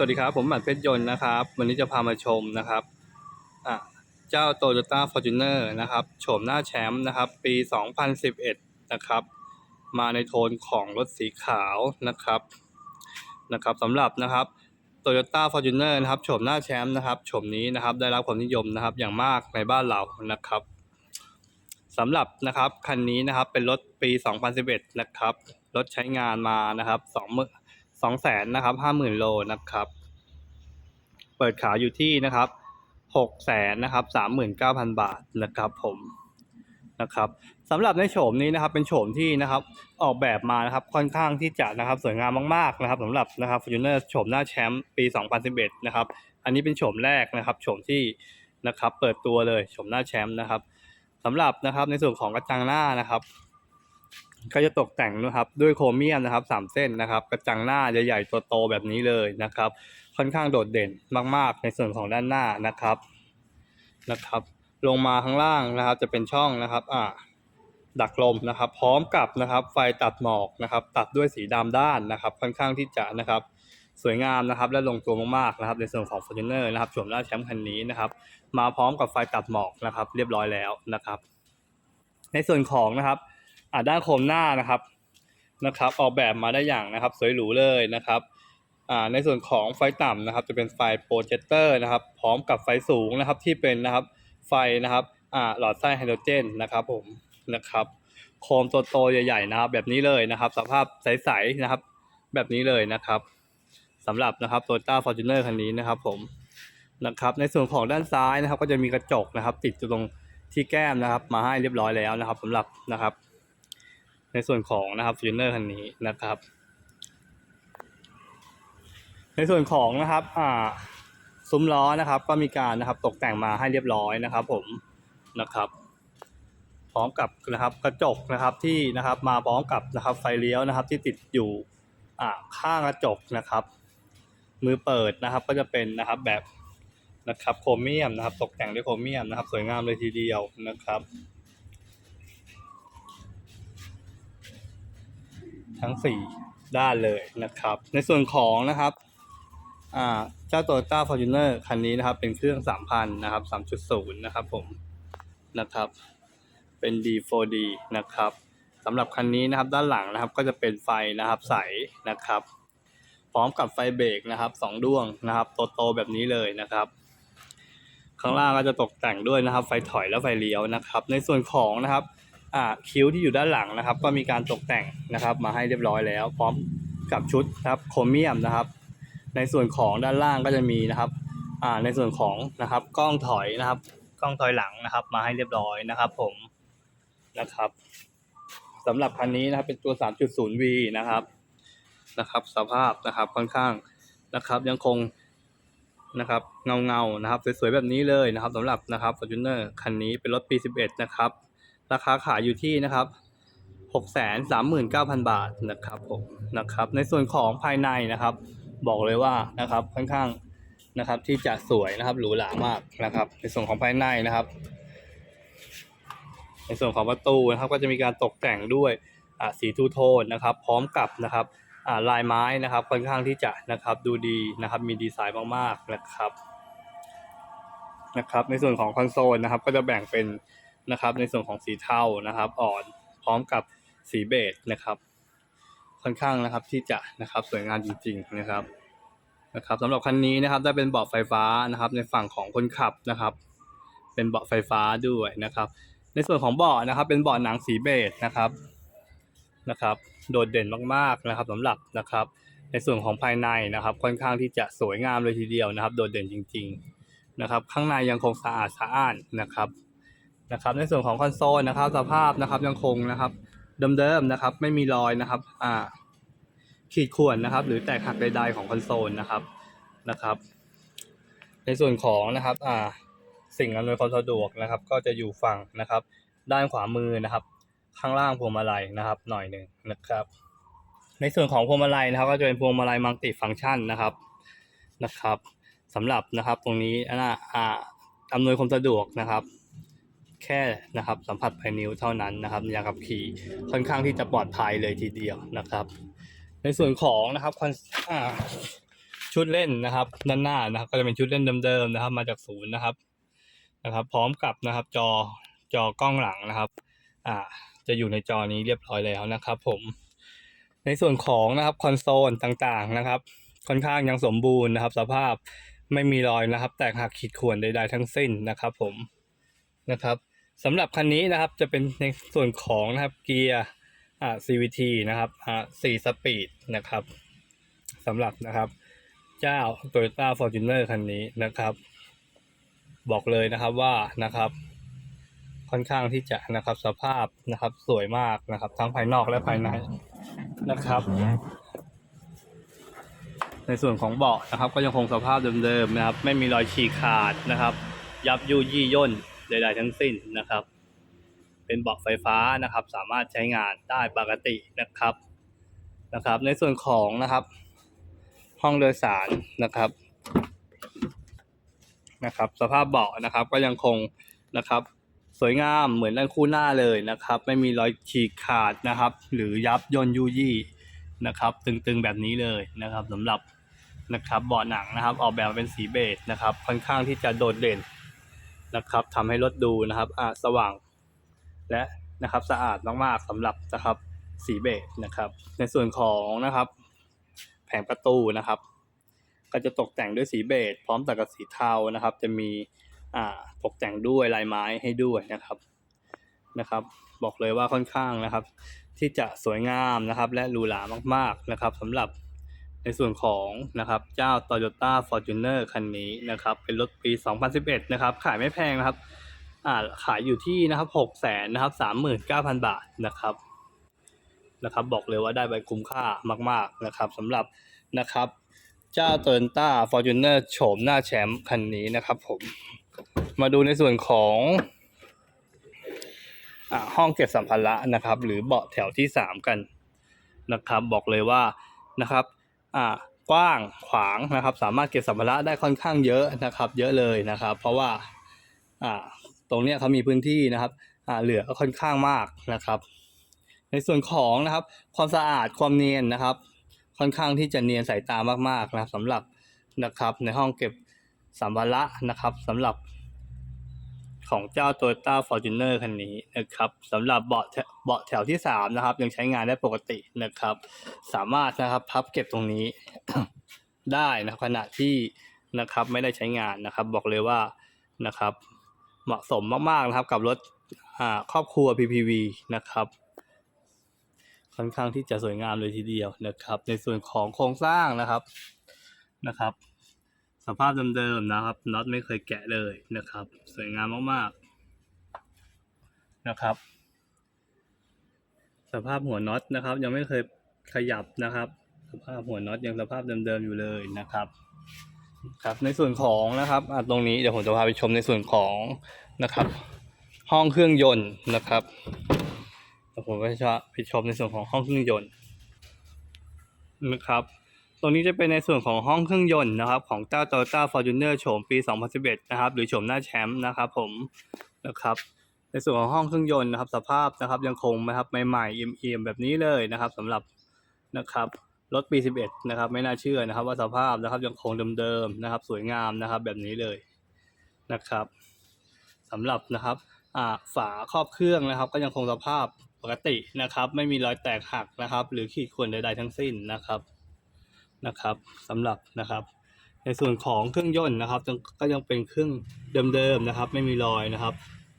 สวัสดีครับ ผมหมัดเพชรยนต์นะครับ วันนี้จะพามาชมนะครับเจ้า Toyota Fortuner นะครับโฉมหน้าแชมป์นะครับ ปี 2011 นะครับ มาในโทนของรถสีขาวนะครับนะครับสำหรับนะครับ Toyota Fortuner นะครับโฉมหน้าแชมป์นะครับโฉมนี้นะครับได้รับความนิยมนะครับอย่างมากในบ้านเรานะครับสำหรับนะครับคันนี้นะครับเป็นรถปี 2011 นะครับรถใช้งานมานะครับ2มื่น สองแสนนะครับห้าหมื่นโลนะครับ เปิดขายอยู่ที่นะครับหกแสนนะครับสามหมื่นเก้าพันบาทนะครับผมนะครับสำหรับในโฉมนี้นะครับเป็นโฉมที่นะครับออกแบบมานะครับค่อนข้างที่จะนะครับสวยงามมากๆนะครับสำหรับนะครับ Fortuner โฉมหน้าแชมป์ปี 2011นะครับอันนี้เป็นโฉมแรกนะครับโฉมที่นะครับเปิดตัวเลยโฉมหน้าแชมป์นะครับสำหรับนะครับในส่วนของกระจังหน้านะครับ ก็จะตกแต่งนะครับด้วยโครเมียมนะครับสามเส้นนะครับ กระจังหน้าใหญ่ๆตัวโตแบบนี้เลยนะครับ ค่อนข้างโดดเด่นมากๆ ในส่วนของด้านหน้านะครับนะครับ ลงมาข้างล่างนะครับจะเป็นช่องนะครับอ่าดักลมนะครับ พร้อมกับนะครับ ไฟตัดหมอกนะครับ ตัดด้วยสีดำด้านนะครับ ค่อนข้างที่จะนะครับ สวยงามนะครับ และลงตัวมากๆนะครับ ในส่วนของ Fortuner นะครับโฉมหน้าแชมป์คันนี้นะครับ มาพร้อมกับไฟตัดหมอกนะครับ เรียบร้อยแล้วนะครับ ในส่วนของนะครับ อ่าด้านโคมหน้านะครับนะครับ ออกแบบมาได้อย่างนะครับ สวยหรูเลยนะครับอ่าในส่วนของไฟต่ำนะครับ จะเป็นไฟโปรเจคเตอร์นะครับ พร้อมกับไฟสูงนะครับที่เป็นนะครับไฟนะครับอ่าหลอดไส้ไฮโดรเจนนะครับผมนะครับ โคมตัวโตใหญ่ๆนะครับ แบบนี้เลยนะครับ สภาพใสๆนะครับ แบบนี้เลยนะครับสำหรับนะครับ Toyota Fortuner คันนี้นะครับ ผมนะครับ ในส่วนของด้านซ้ายนะครับ ก็จะมีกระจกนะครับ ติดอยู่ตรงที่แก้มนะครับ มาให้เรียบร้อยแล้วนะครับสำหรับนะครับ ในส่วนของนะครับ Fortuner คันนี้นะครับ ในส่วนของนะครับอ่าซุ้มล้อนะครับ ก็มีการนะครับตกแต่งมาให้เรียบร้อยนะครับ ผมนะครับพร้อมกับนะครับกระจกนะครับที่นะครับมาพร้อมกับนะครับไฟเลี้ยวนะครับ ที่ติดอยู่อ่าข้างกระจกนะครับ มือเปิดนะครับก็จะเป็นนะครับแบบนะครับโครเมียมนะครับ ตกแต่งด้วยโครเมียมนะครับ สวยงามเลยทีเดียวนะครับ ทั้ง 4 ด้านเลยนะครับ ในส่วนของนะครับอ่าเจ้า Toyota Fortuner คันนี้นะครับ เป็นเครื่อง 3,000 นะครับ 3.0 นะครับผมนะครับ เป็น D4D นะครับสำหรับคันนี้นะครับด้านหลังนะครับก็จะเป็นไฟนะครับใสนะครับ พร้อมกับไฟเบรกนะครับสองดวงนะครับโตๆแบบนี้เลยนะครับข้างล่างก็จะตกแต่งด้วยนะครับ ไฟถอยและไฟเลี้ยวนะครับ ในส่วนของนะครับ คิ้วที่อยู่ด้านหลังนะครับ ก็มีการตกแต่งนะครับ มาให้เรียบร้อยแล้ว พร้อมกับชุดครับโครเมียมนะครับ ในส่วนของด้านล่างก็จะมีนะครับในส่วนของนะครับกล้องถอยนะครับกล้องถอยหลังนะครับ มาให้เรียบร้อยนะครับ ผมนะครับสำหรับคันนี้นะครับเป็นตัว 3.0V นะครับนะครับ สภาพนะครับค่อนข้างนะครับ ยังคงนะครับเงาเงานะครับสวยๆแบบนี้เลยนะครับสำหรับนะครับ Fortuner คันนี้เป็นรถปี 11 นะครับ ราคาขายอยู่ที่นะครับ639,000บาทนะครับผมนะครับ ในส่วนของภายในนะครับ บอกเลยว่านะครับค่อนข้างนะครับที่จะสวยนะครับหรูหรามากนะครับ ในส่วนของภายในนะครับ ในส่วนของประตูนะครับก็จะมีการตกแต่งด้วยอ่าสีทูโทนนะครับ พร้อมกับนะครับอ่าลายไม้นะครับ ค่อนข้างที่จะนะครับดูดีนะครับ มีดีไซน์มากๆนะครับนะครับ ในส่วนของคอนโซลนะครับ ก็จะแบ่งเป็น นะครับ ในส่วนของสีเทานะครับ อ่อนพร้อมกับสีเบจนะครับ ค่อนข้างนะครับที่จะนะครับสวยงามจริง ๆ นะครับนะครับสำหรับคันนี้นะครับได้เป็นเบาะไฟฟ้านะครับ ในฝั่งของคนขับนะครับ เป็นเบาะไฟฟ้าด้วยนะครับ ในส่วนของเบาะนะครับ เป็นเบาะหนังสีเบจนะครับนะครับ โดดเด่นมากๆนะครับสำหรับนะครับ ในส่วนของภายในนะครับ ค่อนข้างที่จะสวยงามเลยทีเดียวนะครับ โดดเด่นจริง ๆนะครับ ข้างในยังคงสะอาดสะอ้านนะครับ นะครับ ในส่วนของคอนโซลนะครับ สภาพนะครับยังคงนะครับ เดิมๆนะครับ ไม่มีรอยนะครับ อ่า ขีดข่วนนะครับ หรือแตกหักใดๆของคอนโซลนะครับนะครับ ในส่วนของนะครับ อ่า สิ่งอำนวยความสะดวกนะครับ ก็จะอยู่ฝั่งนะครับ ด้านขวามือนะครับ ข้างล่างพวงมาลัยนะครับ หน่อยหนึ่งนะครับ ในส่วนของพวงมาลัยนะครับ ก็จะเป็นพวงมาลัยมัลติฟังก์ชันนะครับนะครับสำหรับนะครับตรงนี้นะอ่าอำนวยความสะดวกนะครับ แค่นะครับสัมผัสภายนิ้วเท่านั้นนะครับในการขับขี่ค่อนข้างที่จะปลอดภัยเลยทีเดียวนะครับ ในส่วนของนะครับคอนอ่าชุชุดเล่นนะครับ ด้านหน้านะครับ ก็จะเป็นชุดเล่นเดิมๆนะครับ มาจากศูนย์นะครับนะครับ พร้อมกับนะครับ จอจอกล้องหลังนะครับอ่าจะอยู่ในจอนี้เรียบร้อยแล้วนะครับ ผม ในส่วนของนะครับคอนโซลต่างๆนะครับ ค่อนข้างยังสมบูรณ์นะครับ สภาพไม่มีรอยนะครับ แตกหักขีดข่วนใดๆทั้งสิ้นนะครับ ผมนะครับ สำหรับคันนี้นะครับจะเป็นในส่วนของนะครับเกียร์อ่า CVT นะครับอ่าสี่สปีดนะครับสำหรับนะครับเจ้า Toyota Fortuner คันนี้นะครับ บอกเลยนะครับว่านะครับค่อนข้างที่จะนะครับสภาพนะครับสวยมากนะครับ ทั้งภายนอกและภายในนะครับ ในส่วนของเบาะนะครับ ก็ยังคงสภาพเดิมๆนะครับ ไม่มีรอยฉีกขาดนะครับ ยับยุยี่ย่น ใดๆทั้งสิ้นนะครับ เป็นเบาะไฟฟ้านะครับ สามารถใช้งานได้ปกตินะครับนะครับ ในส่วนของนะครับ ห้องโดยสารนะครับนะครับ สภาพเบาะนะครับก็ยังคงนะครับ สวยงามเหมือนด้านคู่หน้าเลยนะครับ ไม่มีรอยฉีกขาดนะครับ หรือยับย่นยุยี่นะครับ ตึงๆแบบนี้เลยนะครับสำหรับนะครับเบาะหนังนะครับ ออกแบบเป็นสีเบจนะครับ ค่อนข้างที่จะโดดเด่น นะครับทำให้รถดูนะครับอ่าสว่างและนะครับสะอาดมากๆสำหรับนะครับสีเบจนะครับ ในส่วนของนะครับ แผงประตูนะครับ ก็จะตกแต่งด้วยสีเบจพร้อมตัดกับสีเทานะครับ จะมีอ่าตกแต่งด้วยลายไม้ให้ด้วยนะครับนะครับ บอกเลยว่าค่อนข้างนะครับ ที่จะสวยงามนะครับ และหรูหรามากๆนะครับสำหรับ ในส่วนของนะครับเจ้า Toyota Fortuner คันนี้นะครับเป็นรถปี 2011 นะครับขายไม่แพงนะครับอ่าขายอยู่ที่นะครับหกแสนนะครับสามหมื่นเก้าพันบาทนะครับนะครับบอกเลยว่าได้ใบคุ้มค่ามาก ๆนะครับสำหรับนะครับเจ้า Toyota Fortuner โฉมหน้าแชมป์คันนี้นะครับผมมาดูในส่วนของอห้องเก็บสัมภาระนะครับ หรือเบาะแถวที่สามกันนะครับ บอกเลยว่านะครับ อ่ากว้างขวางนะครับ สามารถเก็บสัมภาระได้ค่อนข้างเยอะนะครับ เยอะเลยนะครับ เพราะว่าอ่าตรงนี้เขามีพื้นที่นะครับอ่าเหลือค่อนข้างมากนะครับ ในส่วนของนะครับ ความสะอาดความเนียนนะครับ ค่อนข้างที่จะเนียนสายตามากๆนะครับสำหรับนะครับในห้องเก็บสัมภาระนะครับสำหรับ ของเจ้า Toyota Fortuner คันนี้นะครับสำหรับเบาะแถเบาะแถวที่สามนะครับ ยังใช้งานได้ปกตินะครับ สามารถนะครับพับเก็บตรงนี้ได้นะขณะที่นะครับไม่ได้ใช้งานนะครับ บอกเลยว่านะครับ เหมาะสมมากๆนะครับกับรถครอบครัว PPV นะครับค่อนข้างที่จะสวยงามเลยทีเดียวนะครับ ในส่วนของโครงสร้างนะครับนะครับ สภาพเดิมๆนะครับน็อตไม่เคยแกะเลยนะครับ สวยงามมากๆนะครับ สภาพหัวน็อตนะครับ ยังไม่เคยขยับนะครับ สภาพหัวน็อตยังสภาพเดิมๆอยู่เลยนะครับครับในส่วนของนะครับตรงนี้เดี๋ยวผมจะพาไปชมในส่วนของนะครับ ห้องเครื่องยนต์นะครับเดี๋ยวผมไปชไปชมในส่วนของห้องเครื่องยนต์นะครับ ตรงนี้จะเป็นในส่วนของห้องเครื่องยนต์นะครับ ของเจ้า Toyota Fortuner โฉมปี 2011 นะครับ หรือโฉมหน้าแชมป์นะครับผมนะครับ ในส่วนของห้องเครื่องยนต์นะครับ สภาพนะครับยังคงนะครับใหม่ๆเอี่ยมๆแบบนี้เลยนะครับสำหรับนะครับรถปี 11 นะครับ ไม่น่าเชื่อนะครับ ว่าสภาพนะครับยังคงเดิมๆนะครับ สวยงามนะครับ แบบนี้เลยนะครับสำหรับนะครับอ่าฝาครอบเครื่องนะครับ ก็ยังคงสภาพปกตินะครับ ไม่มีรอยแตกหักนะครับ หรือขีดข่วนใดๆทั้งสิ้นนะครับ นะครับสำหรับนะครับ ในส่วนของเครื่องยนต์นะครับ ก็ยังเป็นเครื่องเดิมๆนะครับ ไม่มีรอยนะครับ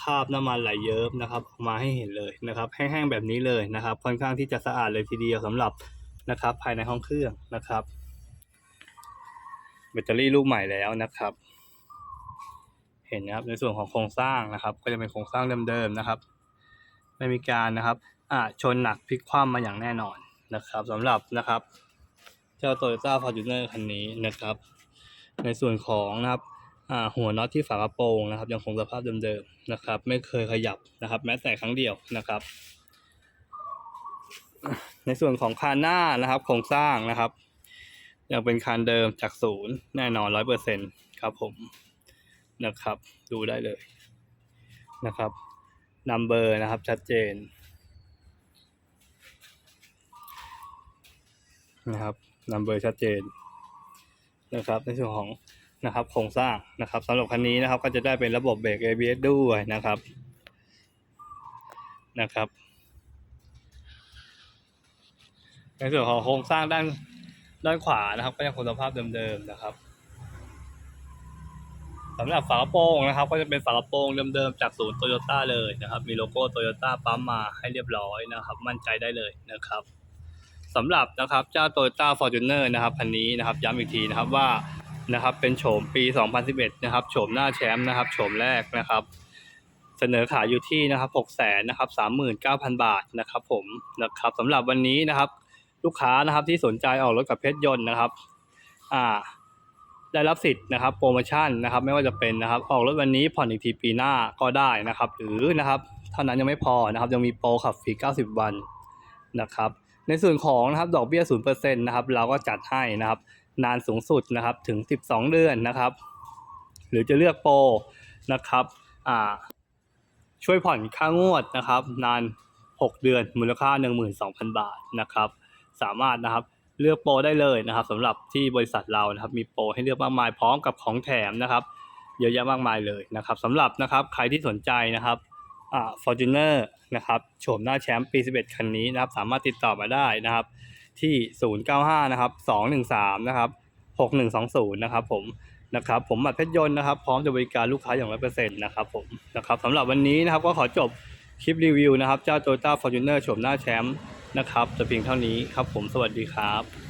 คราบน้ำมันไหลเยิ้มนะครับออกมาให้เห็นเลยนะครับ แห้งๆแบบนี้เลยนะครับ ค่อนข้างที่จะสะอาดเลยทีเดียวสำหรับนะครับ ภายในห้องเครื่องนะครับแบตเตอรี่ลูกใหม่แล้วนะครับ เห็นนะครับในส่วนของโครงสร้างนะครับ ก็จะเป็นโครงสร้างเดิมๆนะครับ ไม่มีการนะครับอ่าชนหนักพลิกคว่ำมาอย่างแน่นอนนะครับสำหรับนะครับ เจ้า Toyota Fortuner คันนี้นะครับ ในส่วนของนะครับหัวน็อตที่ฝากระโปรงนะครับ ยังคงสภาพเดิมๆนะครับ ไม่เคยขยับนะครับ แม้แต่ครั้งเดียวนะครับ ในส่วนของคานหน้านะครับโครงสร้างนะครับ ยังเป็นคานเดิมจากศูนย์แน่นอนร้อยเปอร์เซ็นครับผมนะครับ ดูได้เลยนะครับนัมเบอร์นะครับชัดเจนนะครับ นัมเบอร์ชัดเจนนะครับในส่วนของนะครับโครงสร้างนะครับสำหรับคันนี้นะครับก็จะได้เป็นระบบเบรก ABS ด้วยนะครับนะครับ ในส่วนของโครงสร้างด้านด้านขวานะครับ ก็ยังคงสภาพเดิมๆนะครับสำหรับฝากระโปรงนะครับ ก็จะเป็นฝากระโปรงเดิมๆจากศูนย์โตโยต้าเลยนะครับ มีโลโก้โตโยต้าปั๊มมาให้เรียบร้อยนะครับ มั่นใจได้เลยนะครับ สำหรับนะครับเจ้า Toyota Fortuner นะครับคันนี้นะครับย้ำอีกทีนะครับว่านะครับเป็นโฉมปี 2011 นะครับโฉมหน้าแชมป์นะครับโฉมแรกนะครับเสนอขายอยู่ที่นะครับ6 0 0 0 0นะครับ39,000 บาทนะครับผมนะครับสำหรับวันนี้นะครับลูกค้านะครับที่สนใจออกรถกับเพชรยนต์นะครับอ่าได้รับสิทธิ์นะครับโปรโมชั่นนะครับไม่ว่าจะเป็นนะครับออกรถวันนี้ผ่อนอีกทีปีหน้าก็ได้นะครับ หรือนะครับเท่านั้นยังไม่พอนะครับยังมีโปรขับฟรี 90 วันนะครับ ในส่วนของนะครับดอกเบี้ย0%นะครับเราก็จัดให้นะครับนานสูงสุดนะครับถึง 12 เดือนนะครับ หรือจะเลือกโปรนะครับอ่าช่วยผ่อนค่างวดนะครับ นาน 6 เดือนมูลค่า 12,000 บาทนะครับ สามารถนะครับเลือกโปรได้เลยนะครับสำหรับที่บริษัทเรานะครับมีโปรให้เลือกมากมายพร้อมกับของแถมนะครับ เยอะแยะมากมายเลยนะครับสำหรับนะครับใครที่สนใจนะครับ อ่า Fortuner นะครับโฉมหน้าแชมป์ปี 11 คันนี้นะครับ สามารถติดต่อมาได้นะครับ ที่ 095 นะครับ 213 นะครับ 6120 นะครับผมนะครับผมบัตรเพชรยนต์นะครับ พร้อมจะบริการลูกค้าอย่างร้อยเปอร์เซ็นต์นะครับผมนะครับสำหรับวันนี้นะครับก็ขอจบคลิปรีวิวนะครับ เจ้า Toyota Fortuner โฉมหน้าแชมป์นะครับจะเพียงเท่านี้ครับผมสวัสดีครับ